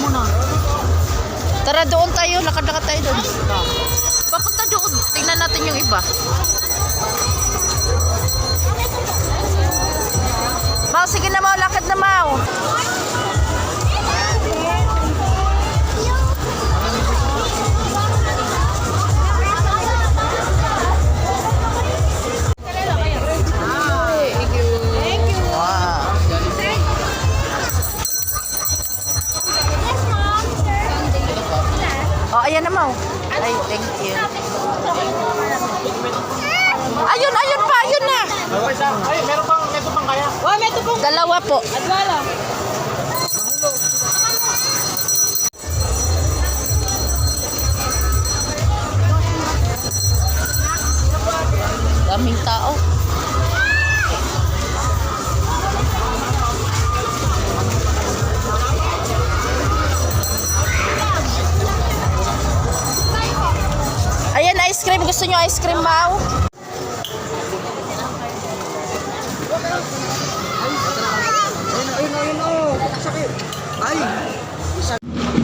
muna. Tara doon tayo, lakad-lakad tayo doon. Papunta doon, tingnan natin yung iba. Ayan na Mau. Ay, thank you. Ayun, ayun pa, ayun na. Ay, meron pang, meron pang kaya. Oh, may tupong Dalawa po. adwala. Daming tao. ice cream? Gusto nyo ice cream, Mau? Ay, ay, ay, ay, ay, ay, ay, ay,